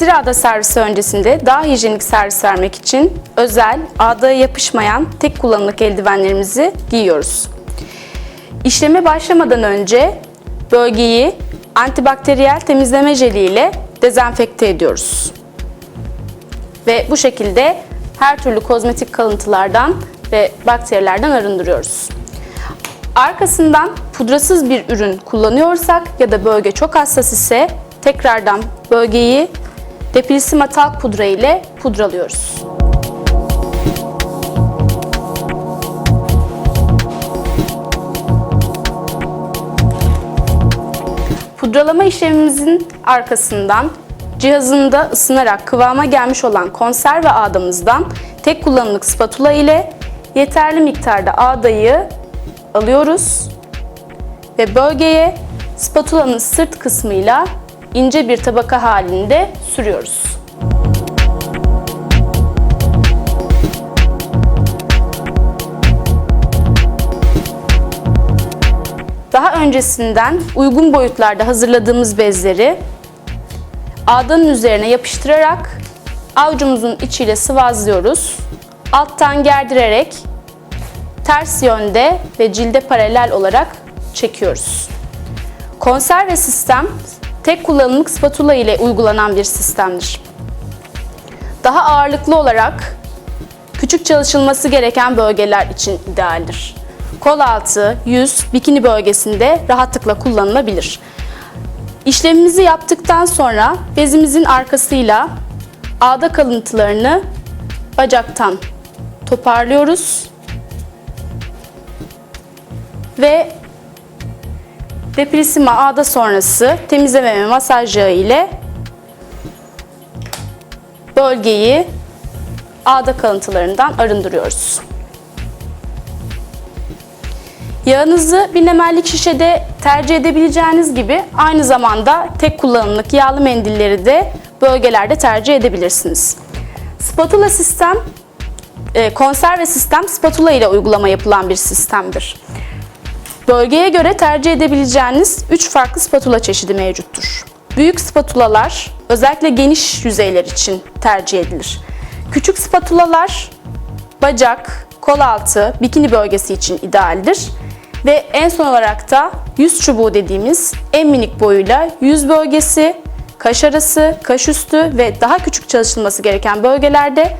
Nedir ağda servisi öncesinde daha hijyenik servis vermek için özel, ağdaya yapışmayan tek kullanımlık eldivenlerimizi giyiyoruz. İşleme başlamadan önce bölgeyi antibakteriyel temizleme jeli ile dezenfekte ediyoruz. Ve bu şekilde her türlü kozmetik kalıntılardan ve bakterilerden arındırıyoruz. Arkasından pudrasız bir ürün kullanıyorsak ya da bölge çok hassas ise tekrardan bölgeyi Depilsima talk pudra ile pudralıyoruz. Pudralama işlemimizin arkasından cihazında ısınarak kıvama gelmiş olan konserve ağdamızdan tek kullanımlık spatula ile yeterli miktarda ağdayı alıyoruz ve bölgeye spatulanın sırt kısmıyla ince bir tabaka halinde sürüyoruz. Daha öncesinden uygun boyutlarda hazırladığımız bezleri ağdanın üzerine yapıştırarak avucumuzun içiyle sıvazlıyoruz. Alttan gerdirerek ters yönde ve cilde paralel olarak çekiyoruz. Konserve sistem tek kullanımlık spatula ile uygulanan bir sistemdir. Daha ağırlıklı olarak küçük çalışılması gereken bölgeler için idealdir. Kol altı, yüz, bikini bölgesinde rahatlıkla kullanılabilir. İşlemimizi yaptıktan sonra bezimizin arkasıyla ağda kalıntılarını bacaktan toparlıyoruz ve Deprisima ağda sonrası temizleme ve masaj yağı ile bölgeyi ağda kalıntılarından arındırıyoruz. Yağınızı bir nemellik şişede tercih edebileceğiniz gibi aynı zamanda tek kullanımlık yağlı mendilleri de bölgelerde tercih edebilirsiniz. Spatula sistem, e, konserve sistem spatula ile uygulama yapılan bir sistemdir. Bölgeye göre tercih edebileceğiniz 3 farklı spatula çeşidi mevcuttur. Büyük spatulalar özellikle geniş yüzeyler için tercih edilir. Küçük spatulalar bacak, kol altı, bikini bölgesi için idealdir. Ve en son olarak da yüz çubuğu dediğimiz en minik boyuyla yüz bölgesi, kaş arası, kaş üstü ve daha küçük çalışılması gereken bölgelerde